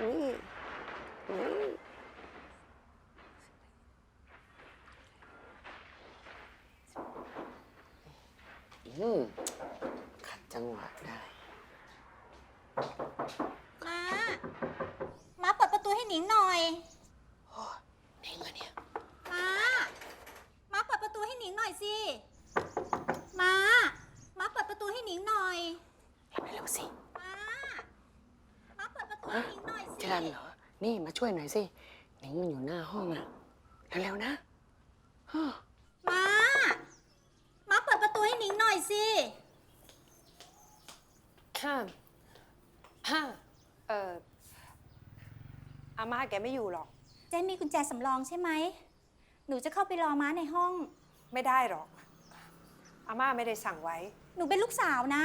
อืมอืมอืมขัดจังหวะได้ มา มาเปิดประตูให้หนิงหน่อย โอ้นี่มาเนี่ย มา มาเปิดประตูให้หนิงหน่อยสิ มา มาเปิดประตูให้หนิงหน่อย เร็วๆสิ มา มาเปิดประตูให้หนิง หน่อยสิจะดันเหรอ นี่มาช่วยหน่อยสิหนิงมันอยู่หน้าห้องอะเร็วๆนะฮ่ามามาเปิดประตูให้หนิงหน่อยสิห้าห้าเอ่ออาม่าแกไม่อยู่หรอก เจ๊มีกุญแจสำรองใช่ไหม หนูจะเข้าไปรอม้าในห้อง ไม่ได้หรอก อาม่าไม่ได้สั่งไว้ หนูเป็นลูกสาวนะ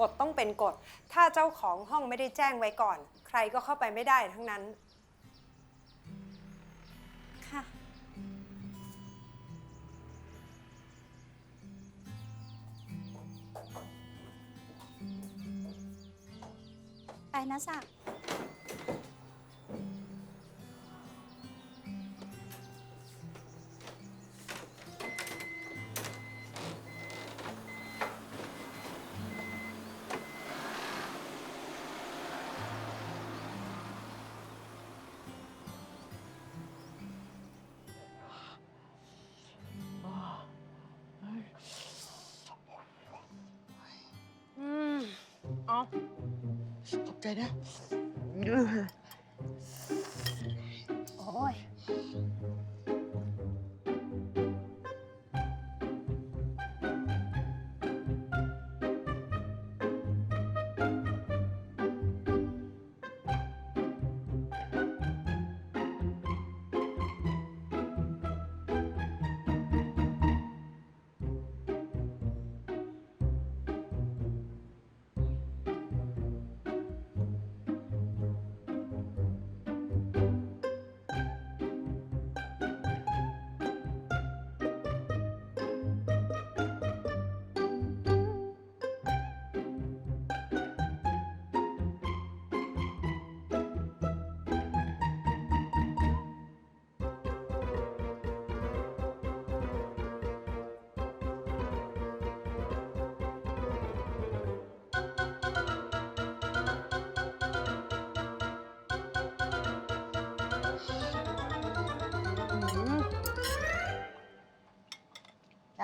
กฎต้องเป็นกฎ ถ้าเจ้าของห้องไม่ได้แจ้งไว้ก่อน ใครก็เข้าไปไม่ได้ทั้งนั้น ค่ะ ไปนะสักดิ์ ขอบใจนะ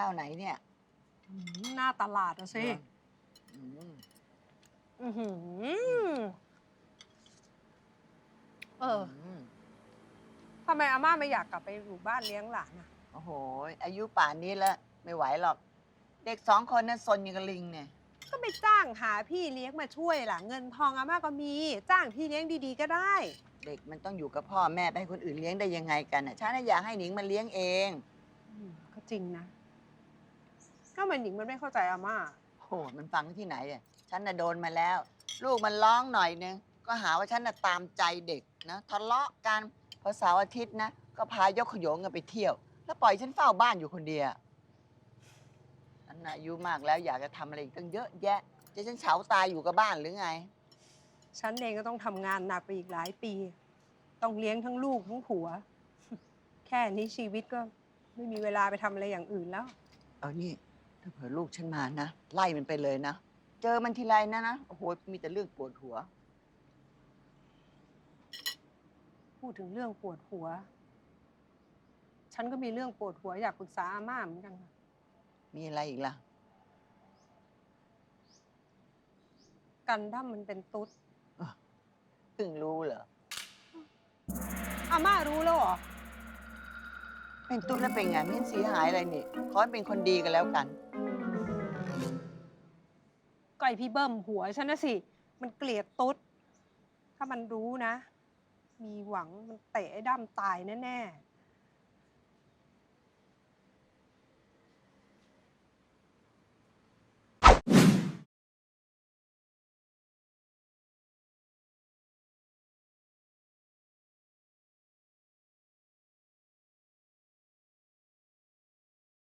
จ้าไหนเนี่ยหน้าตลาดอะสิอืมอือหือเออมทำไมอาม่าไม่อยากกลับไปอยู่บ้านเลี้ยงหลานอะโอ้โห อายุป่านนี้แล้วไม่ไหวหรอก เด็กสองคนนั้นซนอย่างกับลิงเนี่ย ก็ไปจ้างหาพี่เลี้ยงมาช่วยล่ะเงินทองอาม่าก็มี จ้างพี่เลี้ยงดีๆก็ได้ เด็กมันต้องอยู่กับพ่อแม่ไปให้คนอื่นเลี้ยงได้ยังไงกันน่ะฉันน่ะอยากให้หนิงมาเลี้ยงเอง อืมก็จริงนะ ก็มันหญิงมันไม่เข้าใจอาม่าโอ้โหมันฟังที่ไหนอะฉันน่ะโดนมาแล้ว ลูกมันร้องหน่อยนึง ก็หาว่าฉันน่ะตามใจเด็กนะทะเลาะกันพอเสาร์อาทิตย์นะ ก็พายกขโยงกันไปเที่ยว แล้วปล่อยฉันเฝ้าบ้านอยู่คนเดียวฉันน่ะอายุมากแล้วอยากจะทำอะไรอีกตั้งเยอะแยะ จะฉันเฉาตายอยู่กับบ้านหรือไง ฉันเองก็ต้องทำงานหนักไปอีกหลายปี ต้องเลี้ยงทั้งลูกทั้งผัว แค่นี้ชีวิตก็ไม่มีเวลาไปทำอะไรอย่างอื่นแล้ว เอานี่ ถ้าเผื่อลูกฉันมานะ ไล่มันไปเลยนะ เจอมันทีไรนะนะ โอ้โห มีแต่เรื่องปวดหัว พูดถึงเรื่องปวดหัว ฉันก็มีเรื่องปวดหัวอยากปรึกษาอาม่าเหมือนกันค่ะมีอะไรอีกล่ะ กันดั้มมันเป็นตุ๊ดเพิ่งรู้เหรอ เป็นตุ้นแล้วเป็นไงไม่เห็นเสียหายอะไรนี่ขอให้เป็นคนดีกันแล้วกัน ก็ไอพี่เบิ้มหัวฉันนะสิ มันเกลียดตุ๊ด ถ้ามันรู้นะ มีหวังมันเตะไอ้ดั้มตายแน่ ๆ